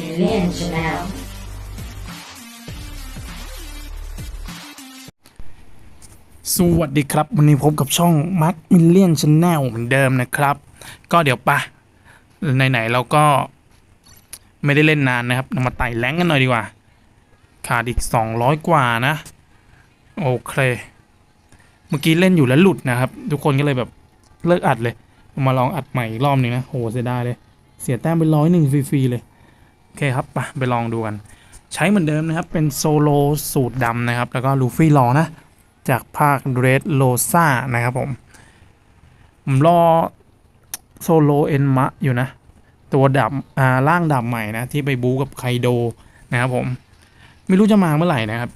Million Chanel. สวัสดีครับ วันนี้พบกับช่อง Mark Million Channel เหมือนเดิมนะครับ ก็เดี๋ยวปะไหนๆเราก็ไม่ได้เล่นนานนะครับมาไต่แรงกันหน่อยดีกว่า ขาดอีก 200 กว่านะ โอเค เมื่อกี้เล่นอยู่แล้วหลุดนะครับ ทุกคนก็เลยแบบเลิกอัดเลย มาลองอัดใหม่อีกรอบหนึงนะโหเสียดายเลย เสียแต้มไปร้อยหนึ่งฟรีๆเลย อเคครับไปไปลองดูกัน ใช้เหมือนเดิมนะครับ เป็นโซโลสูตรดำนะครับ แล้วก็ลูฟี่รอนะ จากภาคเรดโลซ่านะครับผม ผมรอโซโลเอ็นมะอยู่นะ ตัวดับอ่าร่างดับใหม่นะ ที่ไปบู๊กับไคโดนะครับผม ไม่รู้จะมาเมื่อไหร่นะครับ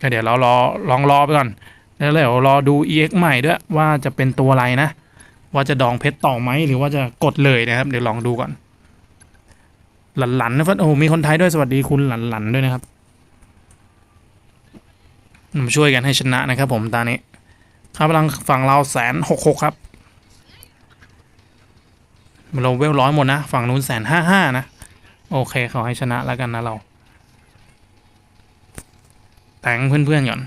ก็เดี๋ยวเรารอลองรอไปก่อน แล้วเดี๋ยวรอดู EX ใหม่ด้วยว่าจะเป็นตัวอะไรนะ ว่าจะดองเพชรต่อไหมหรือว่าจะกดเลยนะครับ เดี๋ยวลองดูก่อน หลันหลันๆนะเฟิร์สโอ้โหมีคนไทยด้วยสวัสดีคุณหลันหลันๆด้วยนะครับมาช่วยกันให้ชนะนะครับ ผมตานี้ค่าพลังฝั่งเราแสนหกหกครับเราเวลร้อยหมดนะ ฝั่งนู้นแสนห้าห้านะ โอเคเขอให้ชนะแล้วกันนะเรา แต่งเพื่อนๆก่อน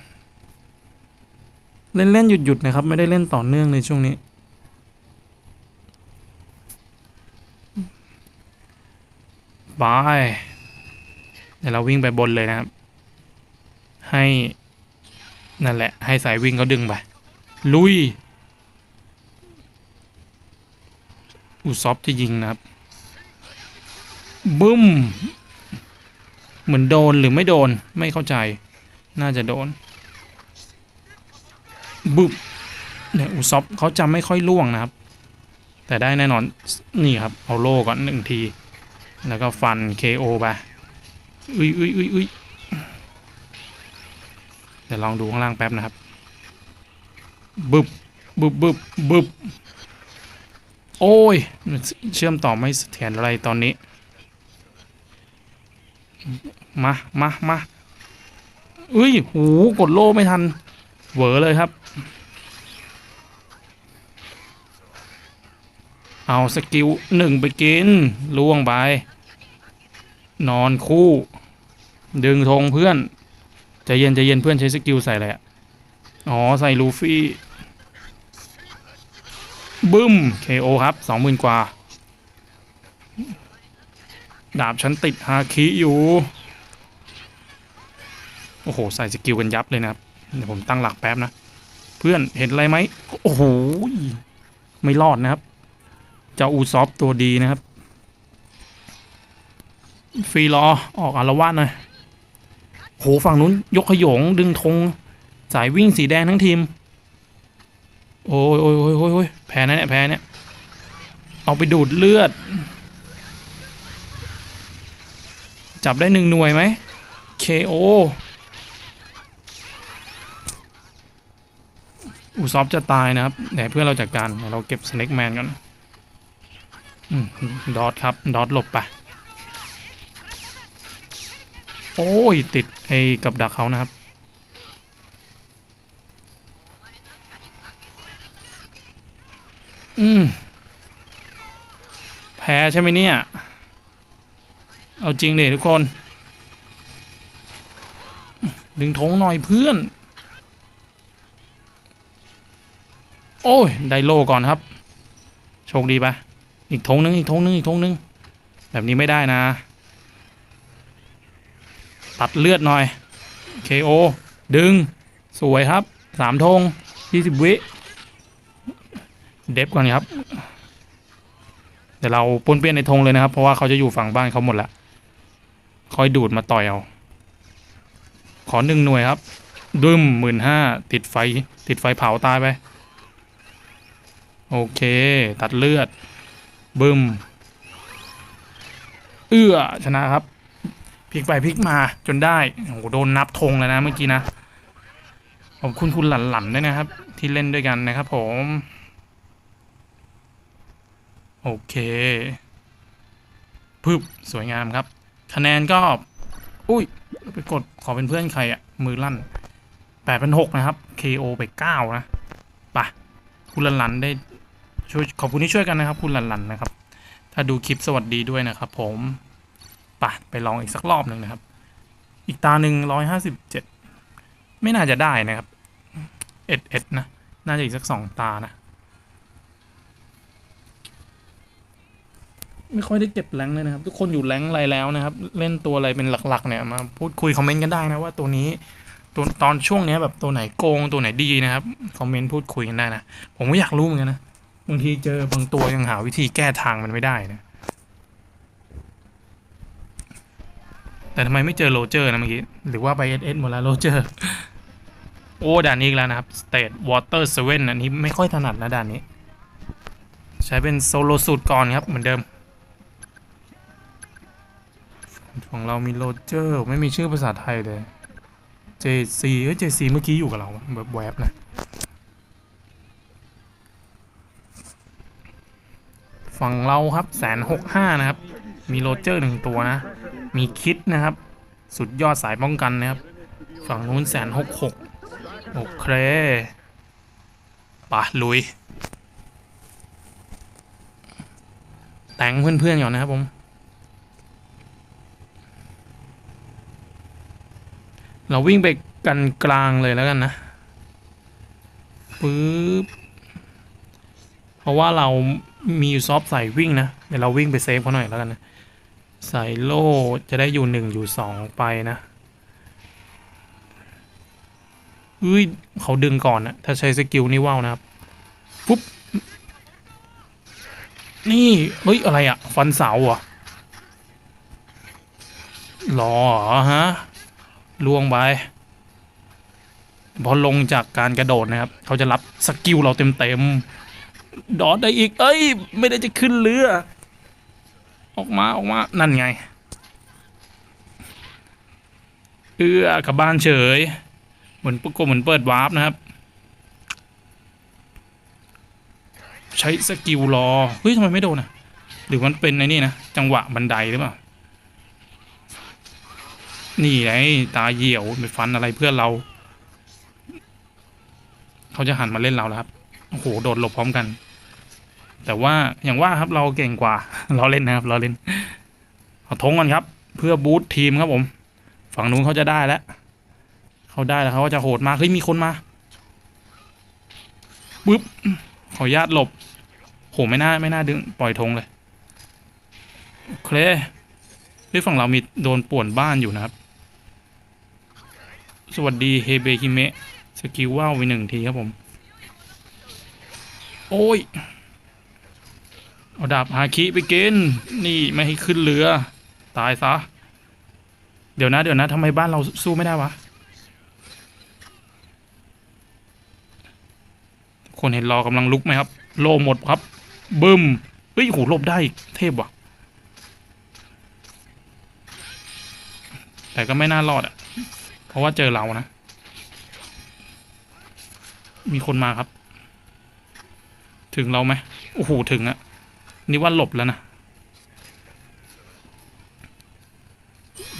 เล่น ๆ หยุด ๆ นะครับ ไม่ได้เล่นต่อเนื่องในช่วงนี้ บายเดี๋ยวเราวิ่งไปบนเลยนะครับ ให้นั่นแหละ ให้สายวิ่งเขาดึงไป ลุย อุซอฟจะยิงนะครับ บึ้ม เหมือนโดนหรือไม่โดนไม่เข้าใจ น่าจะโดน บึ้มเนี่ยอุซอฟเขาจำไม่ค่อยล่วงนะครับ แต่ได้แน่นอนนี่ครับ เอาโล่ก่อนหนึ่งที แล้วก็ฟัน KO ไปอุ้ยอุ้ยอุ้ยอุ้ยเดี๋ยวลองดูข้างล่างแป๊บนะครับบึบบึบบึบบึบโอ้ย เชื่อมต่อไม่เสถียรอะไรตอนนี้ มามามาอุ้ยหูกดโล่ไม่ทัน เหวอเลยครับ เอาสกิลหนึ่งไปกินล่วงไป นอนคู่ ดึงธงเพื่อนใจเย็นใจเย็นเพื่อนใช้สกิลใส่อะไรอะอ๋อ ใส่ลูฟี่ บึ้ม KO ครับสองหมื่นกว่า ดาบฉันติดฮาคิอยู่ โอ้โห ใส่สกิลกันยับเลยนะครับ เดี๋ยวผมตั้งหลักแป๊บนะ เพื่อนเห็นอะไรไหม โอ้โห ไม่รอดนะครับ เจ้าอูซอฟตัวดีนะครับ ฟรีรอออกอารวาสหน่อยโหฝั่งนู้นยกขยงดึงธงสายวิ่งสีแดงทั้งทีม โอ้ยโอ้ยโอ้ยโอ้ยโอ้แพ้นะเนี่ยแพ้เนี่ยเอาไปดูดเลือด จับได้หนึ่งหน่วยไหม KO อูซอฟจะตายนะครับเดี๋ยวเพื่อนเราจัดการเดี๋ยวเราเก็บสเน็กแมนก่อนอืมดอทครับ ดอทหลบไป โอ้ย ติดไอ้กับดักเขานะครับ อืม แพ้ใช่ไหมเนี่ย เอาจริงเลยทุกคน ดึงธงหน่อยเพื่อน โอ้ย ได้โลก่อนครับ โชคดีปะอีกธงนึง อีกธงนึง อีกธงนึง แบบนี้ไม่ได้นะ ตัดเลือดหน่อย KO ดึงสวยครับสามธงยี่สิบวิ เดฟก่อนครับ เดี๋ยวเราปนเปี้ยนในธงเลยนะครับ เพราะว่าเขาจะอยู่ฝั่งบ้านเขาหมดละคอยดูดมาต่อยเอา ขอหนึ่งหน่วยครับดึมหมื่นห้าติดไฟ ติดไฟเผาตายไป โอเค ตัดเลือด บึมเอื้อชนะครับ ลิกไปพลิกมาจนได้โอ้โหโดนนับธงแล้วนะเมื่อกี้นะขอบคุณคุณหลันๆด้วยนะครับ ที่เล่นด้วยกันนะครับ ผม โอเคพึบสวยงามครับ คะแนนก็ อุ้ยไปกดขอเป็นเพื่อนใครอะมือลั่นแปดเป็นหกนะครับ KO ไปเก้านะปะคุณหลันๆได้ช่วยขอบคุณที่ช่วยกันนะครับ คุณหลันๆนะครับ ถ้าดูคลิปสวัสดีด้วยนะครับผม ไปไปลองอีกสักรอบหนึ่งนะครับ อีกตาหนึ่งร้อยห้าสิบเจ็ดไม่น่าจะได้นะครับเอ็ดเอ็ดนะ น่าจะอีกสักสองตานะ ไม่ค่อยได้เก็บแรงเลยนะครับ ทุกคนอยู่แรงอะไรแล้วนะครับ เล่นตัวอะไรเป็นหลักๆ เนี่ยมาพูดคุยคอมเมนต์กันได้นะว่าตัวนี้ตัวตอนช่วงเนี้ยแบบตัวไหนโกงตัวไหนดีนะครับคอมเมนต์พูดคุยกันได้นะ ผมก็อยากรู้เหมือนกันนะบางทีเจอบางตัวยังหาวิธีแก้ทางมันไม่ได้นะ แต่ทำไมไม่เจอโรเจอร์นะเมื่อกี้ หรือว่าไปเอสเอสหมดแล้วโรเจอร์ โอ้ด่านนี้อีกแล้วนะครับ State Water 7อันนี้ไม่ค่อยถนัดนะด่านนี้ ใช้เป็นโซโลสูตรก่อนครับเหมือนเดิม ของเรามีโรเจอร์ ไม่มีชื่อภาษาไทยเลย JC เอ้ย JC เมื่อกี้อยู่กับเราอะแบบแวบนะฝั่งเราครับแสนหกห้านะครับ มีโรเจอร์หนึ่งตัวนะ มีคิดนะครับ สุดยอดสายป้องกันนะครับ ฝั่งนู้นแสนหกหกโอเคปะลุย แต่งเพื่อนๆก่อนนะครับผมเราวิ่งไปกันกลางเลยแล้วกันนะปึ๊บเพราะว่าเรามีอยู่ซอฟใส่วิ่งนะ เดี๋ยวเราวิ่งไปเซฟเขาหน่อยแล้วกันนะ ใส่โล่จะได้อยู่หนึ่งอยู่สองไปนะเฮ้ยเขาดึงก่อนนะถ้าใช้สกิลนี่ว้าวนะครับปุ๊บนี่เฮ้ยอะไรอะฟันเสาอะหรอเหรอฮะล่วงไปพอลงจากการกระโดดนะครับ เขาจะรับสกิลเราเต็มเต็มๆดอดได้อีก เอ้ย ไม่ได้จะขึ้นเรือ ออกมาออกมา นั่นไง เอื้อกลับบ้านเฉย เหมือนปุ๊กโกเหมือนเปิดวาร์ปนะครับ ใช้สกิลรอ เฮ้ยทำไมไม่โดนอะหรือมันเป็นไอ้นี่นะ จังหวะบันไดหรือเปล่า นี่ไงตาเหี่ยวไปฟันอะไรเพื่อนเรา เขาจะหันมาเล่นเราแล้วครับ โอ้โห โดดหลบพร้อมกัน แต่ว่าอย่างว่าครับเราเก่งกว่า เราเล่นนะครับ เราเล่นเอาทงกันครับ เพื่อบูตทีมครับผม ฝั่งนู้นเขาจะได้แล้วเขาได้แล้วเขาก็จะโหดมาเฮ้ยมีคนมาปึ๊บขออนุญาตหลบโหไม่น่าไม่น่าดึงปล่อยธงเลยเคเฮ้ยฝั่งเรามีโดนป่วนบ้านอยู่นะครับ สวัสดีเฮเบฮิเมะสกิลว่าวไปหนึ่งทีครับผม โอ้ย เอาดาบฮาคิไปกินนี่ไม่ให้ขึ้นเรือ ตายซะ เดี๋ยวนะ เดี๋ยวนะทำไมบ้านเราสู้ไม่ได้วะ คนเห็นรอกำลังลุกไหมครับ โลหมดครับ บึ้มเฮ้ยโหลบได้เทพว่ะ แต่ก็ไม่น่ารอดอะ เพราะว่าเจอเรานะ มีคนมาครับ ถึงเราไหมโอ้โหถึงอะ นี่ว่าหลบแล้วนะ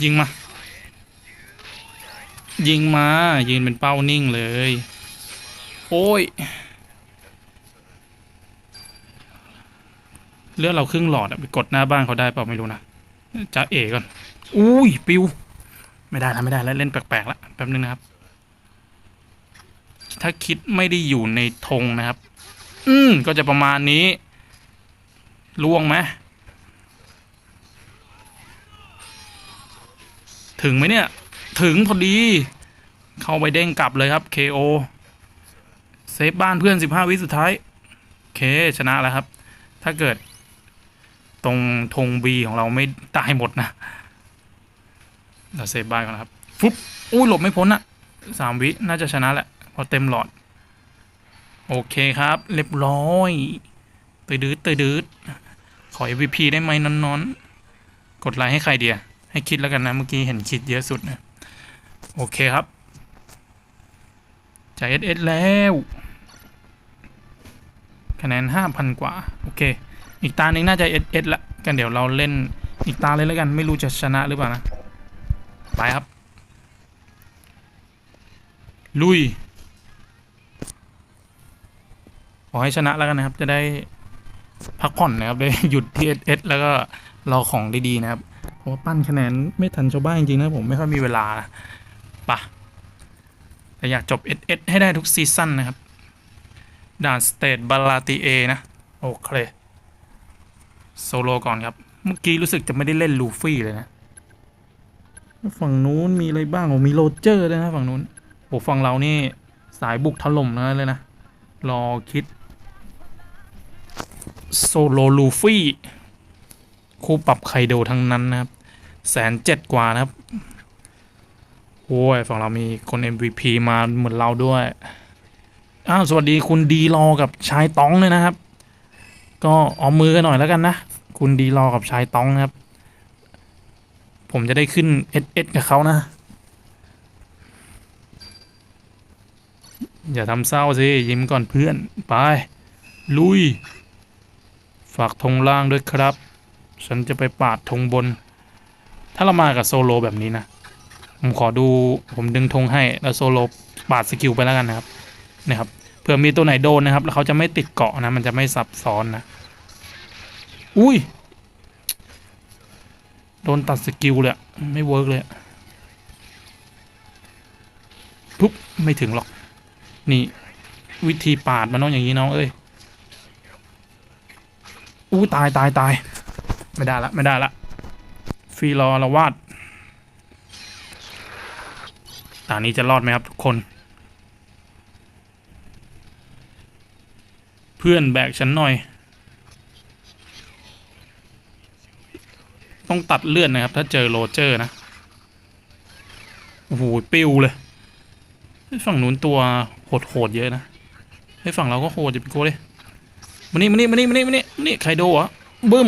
ยิงมา ยิงมา ยืนเป็นเป้านิ่งเลย โอ้ย เลือดเราครึ่งหลอดอะไปกดหน้าบ้านเขาได้เปล่าไม่รู้นะจะเอก่อน อุ้ย ปิว ไม่ได้แล้วไม่ได้แล้ว เล่นแปลกๆแล้วแป๊บนึงนะครับ ถ้าคิดไม่ได้อยู่ในธงนะครับ อืมก็จะประมาณนี้ ล่วงไหมถึงไหมเนี่ย ถึงพอดี เข้าไปเด้งกลับเลยครับ KO เซฟบ้านเพื่อน 15 วิสุดท้ายโอเคชนะแล้วครับ ถ้าเกิด ตรงธง B ของเราไม่ตายหมดนะ เราเซฟบ้านก่อนนะครับ ฟุ๊บอุ้ยหลบไม่พ้นอะสามวิน่าจะชนะแหละ พอเต็มหลอด โอเคครับ เรียบร้อยตืดดืดตืด ขอ MVP ได้ไหมนอนๆ กดไลค์ให้ใครเดียให้คิดแล้วกันนะ เมื่อกี้เห็นคิดเยอะสุดนะ โอเคครับจ่ายเอสเอสแล้ว คะแนนห้าพันกว่า โอเค อีกตาหนึ่งน่าจะเอสเอสละกันเดี๋ยวเราเล่นอีกตาเลยแล้วกัน ไม่รู้จะชนะหรือเปล่านะ ไปครับ ลุย ขอให้ชนะแล้วกันนะครับ จะได้ พักผ่อนนะครับได้หยุดที่เอสเอสแล้วก็รอของดีๆนะครับเพราะว่าปั้นคะแนนไม่ทันชาวบ้านจริงๆนะผมไม่ค่อยมีเวลานะปะแต่อยากจบ SS ให้ได้ทุกซีซั่นนะครับ ด่านสเตทบาลาติเอนะโอเคโซโลก่อนครับ เมื่อกี้รู้สึกจะไม่ได้เล่นลูฟี่เลยนะฝั่งนู้นมีอะไรบ้างโอ้มีโรเจอร์ด้วยนะฝั่งนู้นโอ้ฝั่งเรานี่สายบุกถล่มนะเลยนะ รอคิด โซโลลูฟี่ คู่ปรับไคโดทั้งนั้นนะครับแสนเจ็ดกว่านะครับ โอ้ย ฝั่งเรามีคน MVP มาเหมือนเราด้วย อ้าว สวัสดีคุณดีรอกับชายต้องเลยนะครับ ก็เอามือกันหน่อยแล้วกันนะ คุณดีรอกับชายต้องนะครับ ผมจะได้ขึ้น SS กับเขานะ อย่าทำเศร้าสิ ยิ้มก่อนเพื่อน ไป ลุย ฝากธงล่างด้วยครับ ฉันจะไปปาดธงบน ถ้าเรามากับโซโลแบบนี้นะ ผมขอดูผมดึงธงให้แล้วโซโลปาดสกิลไปแล้วกันนะครับนะครับเผื่อมีตัวไหนโดนนะครับ แล้วเขาจะไม่ติดเกาะนะ มันจะไม่ซับซ้อนนะ อุ้ย โดนตัดสกิลเลยไม่เวิร์กเลยปุ๊บไม่ถึงหรอก นี่วิธีปาดมันต้องอย่างนี้น้องเอ้ย อู้ตายตายตาย ไม่ได้ละไม่ได้ละฟรีรอละวาดตานี้จะรอดไหมครับทุกคน เพื่อนแบกฉันหน่อย ต้องตัดเลื่อนนะครับ ถ้าเจอโรเจอร์นะ โอ้โห ปิวเลย ฝั่งนู้นตัวโหดๆเยอะนะ ให้ฝั่งเราก็โหดจะเป็นโกเลยมานี่มานี่มานี่มานี่มานี่ นี่ไคโดเหรอะบึ้ม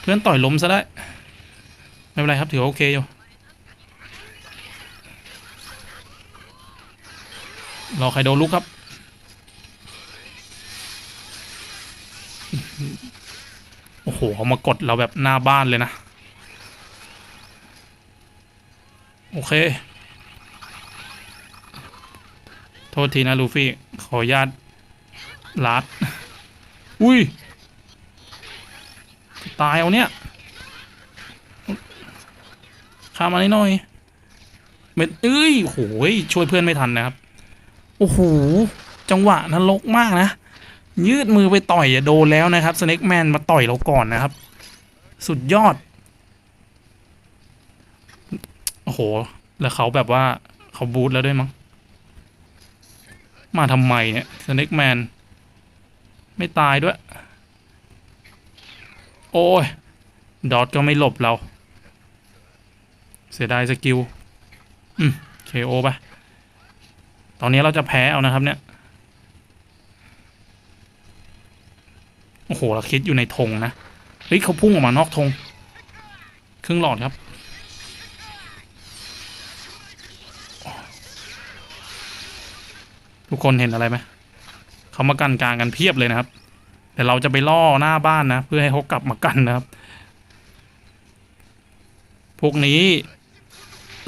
เพื่อนต่อยล้มซะได้ ไม่เป็นไรครับถือโอเคอยู่รอไคโดลุกครับ โอ้โหเขามากดเราแบบหน้าบ้านเลยนะ โอเค โทษทีนะลูฟี่ ขออนุญาตลัด อุ้ย ตายเอาเนี่ยข้ามมานิดหน่อยเม็ดเอ้ยโหยช่วยเพื่อนไม่ทันนะครับ โอ้โห จังหวะนรกมากนะ ยืดมือไปต่อยอะโดนแล้วนะครับสเน็กแมนมาต่อยเราก่อนนะครับ สุดยอด โอ้โห แล้วเขาแบบว่าเขาบูทแล้วด้วยมั้ง มาทำไมเนี่ยสเน็กแมน ไม่ตายด้วย โอ้ย ดอทก็ไม่หลบเรา เสียดายสกิล อืมเคโอไปตอนนี้เราจะแพ้เอานะครับเนี่ย โอ้โห เราคิดอยู่ในธงนะ เฮ้ยเขาพุ่งออกมานอกธง ครึ่งหลอดครับทุกคนเห็นอะไรไหม เขามากันกลางกันเพียบเลยนะครับแต่เราจะไปล่อหน้าบ้านนะ เพื่อให้เขากลับมากันนะครับ พวกนี้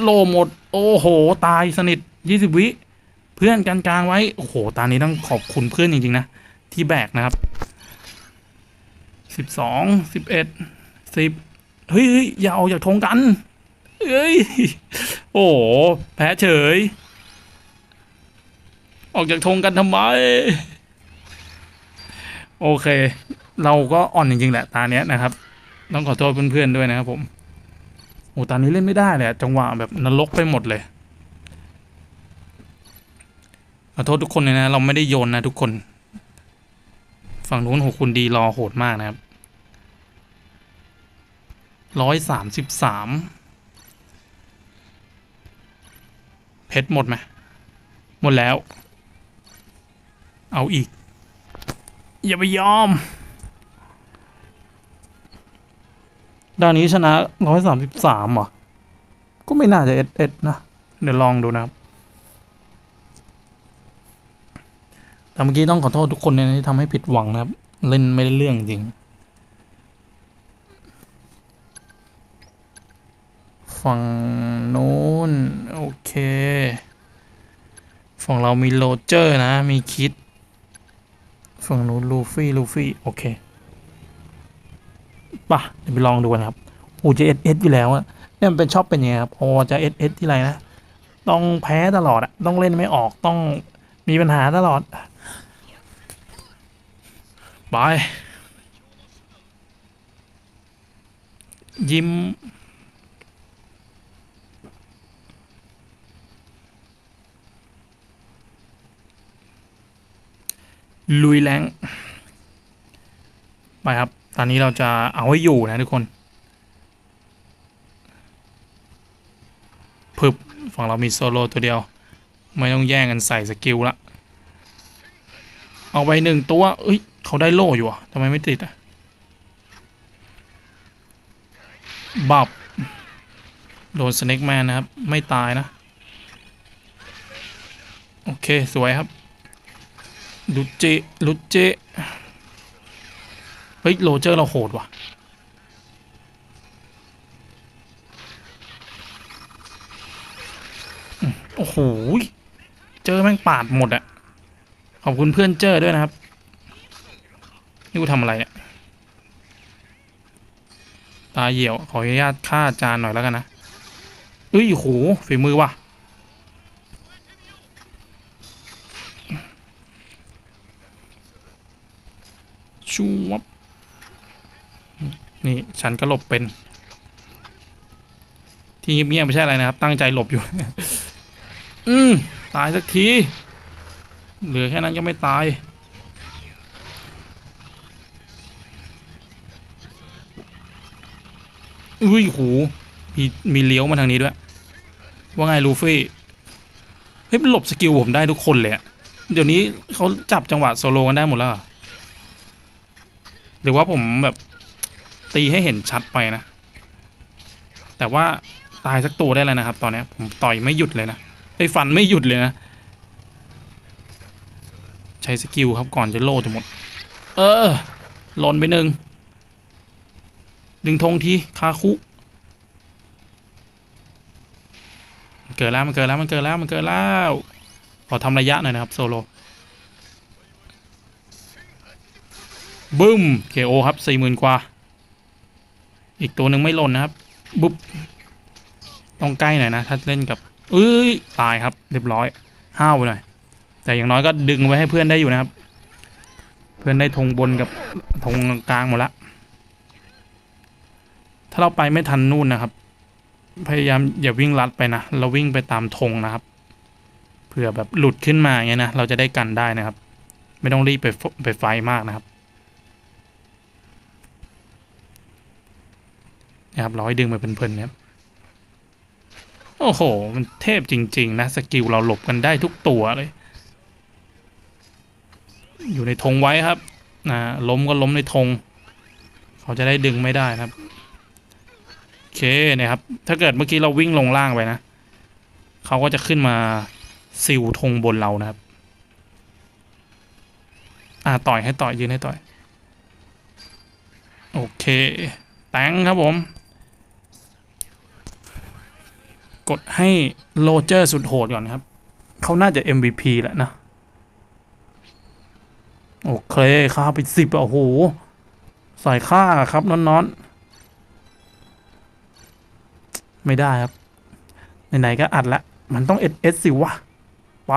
โลหมด โอ้โห ตายสนิทยี่สิบวิ เพื่อนกันกลางไว้ โอ้โหตอนนี้ต้องขอบคุณเพื่อนจริง ๆ นะ ที่แบกนะครับสิบสองสิบเอ็ดสิบเฮ้ยอย่าออกจากธงกันเอ้ย โอ้โห แพ้เฉย ออกจากธงกันทำไม โอเค เราก็อ่อนจริงๆแหละตาเนี้ยนะครับ ต้องขอโทษเพื่อนๆด้วยนะครับผมโอ้ตอนนี้เล่นไม่ได้เลยอะจังหวะแบบนรกไปหมดเลยขอโทษทุกคนเลยนะ เราไม่ได้โยนนะทุกคน ฝั่งนู้นโหคุณดีรอโหดมากนะครับร้อยสามสิบสามเพชรหมดไหมหมดแล้ว เอาอีก อย่าไปยอมด้านนี้ชนะร้อยสามสิบสามเหรอ ก็ไม่น่าจะเอ็ดเอ็ดนะ เดี๋ยวลองดูนะครับ แต่เมื่อกี้ต้องขอโทษทุกคนเลยนะที่ทำให้ผิดหวังนะครับ เล่นไม่ได้เรื่องจริง ฝั่งโน้น โอเค ฝั่งเรามีโรเจอร์นะ มีคิด ฝั่งนู้นลูฟี่ลูฟี่โอเคป่ะเดี๋ยวไปลองดูกันครับอ้จะเอสเอสอยู่แล้วอะเนี่ยมันเป็นชอบเป็นยังไงครับพอจะเอสเอสที่ไรนะต้องแพ้ตลอดอะต้องเล่นไม่ออกต้องมีปัญหาตลอดไปยิ้ม ลุยแรงไปครับ ตอนนี้เราจะเอาให้อยู่นะทุกคนพึบฝั่งเรามีโซโล่ตัวเดียว ไม่ต้องแย่งกันใส่สกิลละ เอาไปหนึ่งตัว เอ้ย เขาได้โล่อยู่อะทำไมไม่ติดอะบับโดนสเน็กแมนนะครับ ไม่ตายนะ โอเค สวยครับ ลุจเจลุจเจเฮ้ย โรเจอร์เราโหดว่ะ โอ้โห เจอแม่งปาดหมดอะขอบคุณเพื่อนเจอด้วยนะครับ นี่กูทำอะไรเนี่ย ตาเหี่ยว ขออนุญาตฆ่าจานหน่อยแล้วกันนะเอ้ยโหฝีมือว่ะ ชูวับนี่ฉันก็หลบเป็น ที่เงียบไม่ใช่อะไรนะครับ ตั้งใจหลบอยู่ อืมตายสักที เหลือแค่นั้นก็ไม่ตาย อุ้ยโหมีมีเลี้ยวมาทางนี้ด้วย ว่าไงลูฟี่ เฮ้ยมันหลบสกิลผมได้ทุกคนเลยอะเดี๋ยวนี้เขาจับจังหวะโซโลกันได้หมดแล้ว หรือว่าผมแบบตีให้เห็นชัดไปนะ แต่ว่าตายสักตัวได้แล้วนะครับ ตอนนี้ผมต่อยไม่หยุดเลยนะไอ้ฟันไม่หยุดเลยนะ ใช้สกิลครับก่อนจะโล่จะหมด เออหล่นไปหนึ่งดึงธงทีคาคุมันเกิดแล้วมันเกิดแล้วมันเกิดแล้วมันเกิดแล้วขอทำระยะหน่อยนะครับโซโล บึ้มเคโอครับสี่หมื่นกว่า อีกตัวหนึ่งไม่หล่นนะครับ บุ๊บต้องใกล้หน่อยนะ ถ้าเล่นกับเอ้ยตายครับ เรียบร้อยห้าวไปหน่อย แต่อย่างน้อยก็ดึงไว้ให้เพื่อนได้อยู่นะครับ เพื่อนได้ธงบนกับธงกลางหมดละ ถ้าเราไปไม่ทันนู่นนะครับ พยายามอย่าวิ่งลัดไปนะ เราวิ่งไปตามธงนะครับ เผื่อแบบหลุดขึ้นมาอย่างเงี้ยนะ เราจะได้กันได้นะครับ ไม่ต้องรีบไปไปไฟมากนะครับ นะครับราให้ดึงไปเพลินๆนะครับโอ้โห มันเทพจริง ๆ นะ สกิลเราหลบกันได้ทุกตัวเลย อยู่ในธงไว้ครับนะล้มก็ล้มในธงเขาจะได้ดึงไม่ได้ครับโอเคนะครับ ถ้าเกิดเมื่อกี้เราวิ่งลงล่างไปนะเขาก็จะขึ้นมาซิวธงบนเรานะครับอ่าต่อยให้ต่อยยืนให้ต่อย โอเค แตงครับผม กดให้โรเจอร์สุดโหดก่อนครับ เขาน่าจะ MVP แหละนะ โอเคค่าไปสิบโอ้โห ใส่ค่าครับน้อนๆ ไม่ได้ครับ ไหน ๆ ก็อัดละ มันต้องเอสเอสสิวะ ไป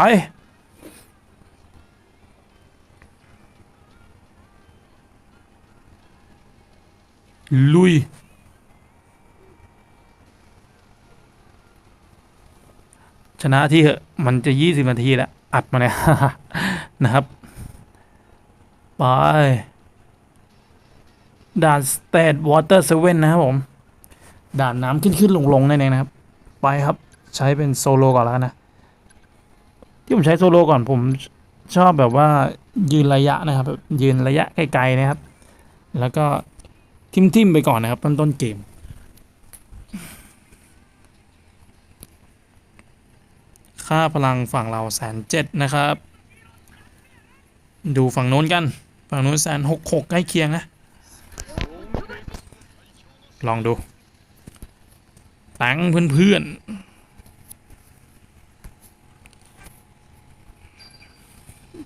ลุย ชนะที่เหอะมันจะยี่สิบนาทีแล้วอัดมาเนี่ยนะครับไปด่านสเตทวอเตอร์เซเว่นนะครับผม ด่านน้ำขึ้นขึ้นลงลงนั่นเองนะครับ ไปครับใช้เป็นโซโลก่อนแล้วนะ ที่ผมใช้โซโลก่อนผมชอบแบบว่ายืนระยะนะครับแบบยืนระยะไกลๆนะครับ แล้วก็ทิมๆไปก่อนนะครับต้นต้นเกม ค่าพลังฝั่งเราแสนเจ็ดนะครับ ดูฝั่งโน้นกัน ฝั่งโน้นแสนหกหกใกล้เคียงนะ ลองดูตังเพื่อนๆ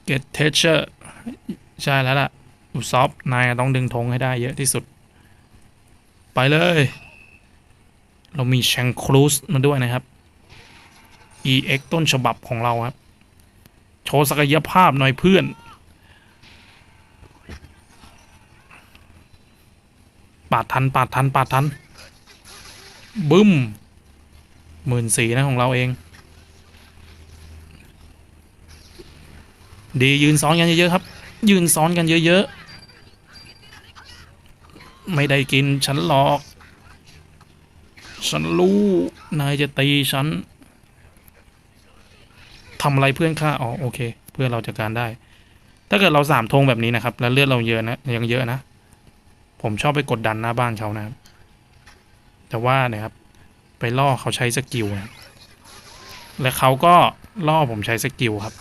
get t e a c h e r ใช่แล้วล่ะ อุซอฟนายต้องดึงธงให้ได้เยอะที่สุด ไปเลย เรามีแชงครูสมาด้วยนะครับ EX ต้นฉบับของเราครับ โชว์ศักยภาพหน่อยเพื่อน ปาดทัน ปาดทัน ปาดทัน บึ้มหมื่นสีนะของเราเอง ดียืนซ้อนกันเยอะๆครับ ยืนซ้อนกันเยอะๆ ไม่ได้กินฉันหรอก ฉันรู้ นายจะตีฉัน ทำอะไรเพื่อนข้าอ๋อโอเค เพื่อนเราจัดการได้ ถ้าเกิดเราสามธงแบบนี้นะครับ แล้วเลือดเราเยอะนะยังเยอะนะผมชอบไปกดดันหน้าบ้านเขานะครับ แต่ว่านะครับ ไปล่อเขาใช้สกิลนะและเขาก็ล่อผมใช้สกิลครับ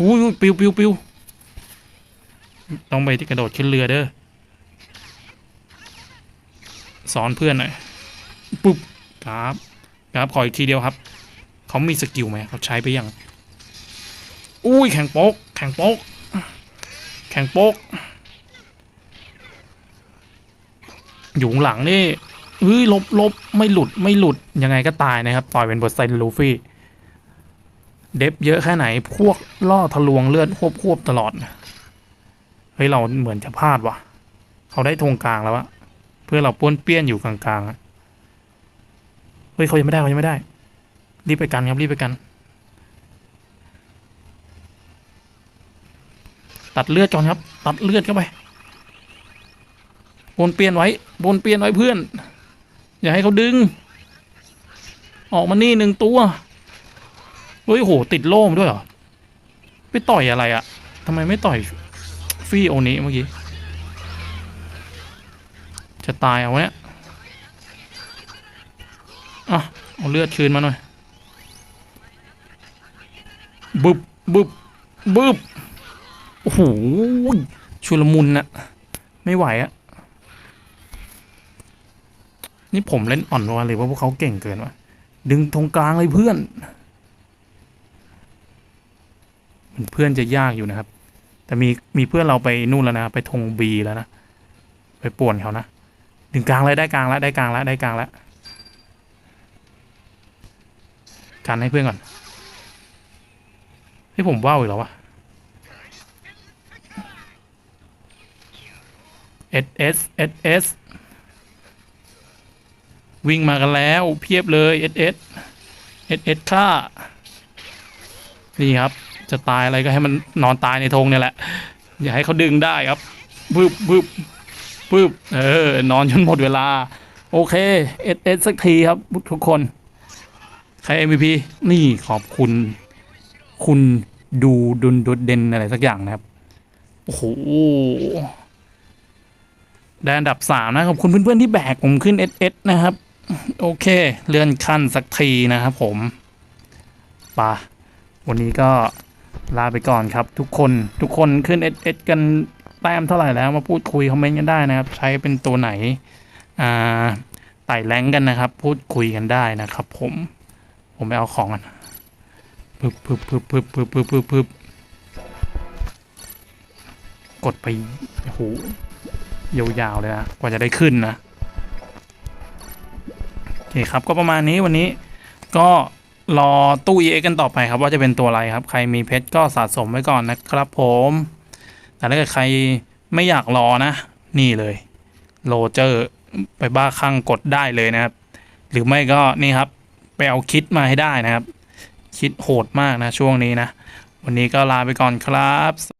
อุ้ยอุ้ยปิวปิวปิวต้องไปที่กระโดดขึ้นเรือเด้อสอนเพื่อนหน่อยปุ๊บครับครับขออีกทีเดียวครับ เขามีสกิลไหมเขาใช้ไปยัง อุ้ยแข่งโป๊กแข่งโป๊กแข่งโป๊กอยู่หลังนี่เฮ้ยลบลบไม่หลุดไม่หลุดยังไงก็ตายนะครับ ต่อยเป็นเปอร์เซ็นต์ลูฟี่ เดฟเยอะแค่ไหนพวกล่อทะลวงเลือดควบควบตลอด เฮ้ย เราเหมือนจะพลาดวะเขาได้ธงกลางแล้วอะเพื่อเราป้วนเปี้ยนอยู่กลางๆเฮ้ยเขายังไม่ได้เขายังไม่ได้ รีบไปกันครับรีบไปกัน ตัดเลือดก่อนครับ ตัดเลือดเข้าไปบนเปลี่ยนไว้บนเปลี่ยนไว้เพื่อน อย่าให้เขาดึง ออกมานี่หนึ่งตัวเฮ้ยโหติดโล่มด้วยเหรอไปต่อยอะไรอะทำไมไม่ต่อยฟรีโอนี้เมื่อกี้จะตายเอาเนี่ยอะเอาเลือดคืนมาหน่อย บึบบึบบึบโอ้โหชุลมุนนะไม่ไหวอะนี่ผมเล่นอ่อนวะหรือว่าพวกเขาเก่งเกินวะดึงตรงกลางเลยเพื่อน มันเพื่อนจะยากอยู่นะครับ แต่มีมีเพื่อนเราไปนู่นแล้วนะ ไปธงบีแล้วนะ ไปป่วนเขานะ ดึงกลางเลยได้กลางแล้วได้กลางแล้วได้กลางแล้วกันให้เพื่อนก่อน ให้ผมว่าวอีกแล้ววะ S S S S วิ่งมากันแล้วเพียบเลย S S S S ค่านี่ครับ จะตายอะไรก็ให้มันนอนตายในธงเนี่ยแหละ อย่าให้เขาดึงได้ครับปึ๊บปึ๊บปึ๊บเออนอนจนหมดเวลา โอเค S S สักทีครับทุกคน ใคร MVP นี่ขอบคุณ คุณดูดุนดุดเด่นอะไรสักอย่างนะครับ โอ้โหได้อันดับสามนะขอบคุณเพื่อนๆที่แบกผมขึ้น SS นะครับ โอเค เลื่อนขั้นสักทีนะครับผมปะวันนี้ก็ลาไปก่อนครับ ทุกคนทุกคนขึ้น SS กันแต้มเท่าไหร่แล้วมาพูดคุยคอมเมนต์กันได้นะครับ ใช้เป็นตัวไหนอ่าไต่แรงกันนะครับ พูดคุยกันได้นะครับ ผมผมไปเอาของกัน ปึ๊บปึ๊บปึ๊บปึ๊บปึ๊บปึ๊บปึ๊บปึ๊บกดไปโหยาวๆเลยนะกว่าจะได้ขึ้นนะโอเคครับก็ประมาณนี้วันนี้ก็รอตู้ EA กันต่อไปครับว่าจะเป็นตัวอะไรครับ ใครมีเพชรก็สะสมไว้ก่อนนะครับผม แต่ถ้าเกิดใครไม่อยากรอนะ นี่เลยโรเจอร์ไปบ้าคลั่งกดได้เลยนะครับ หรือไม่ก็นี่ครับ ไปเอาคิดมาให้ได้นะครับ คิดโหดมากนะช่วงนี้นะ วันนี้ก็ลาไปก่อนครับ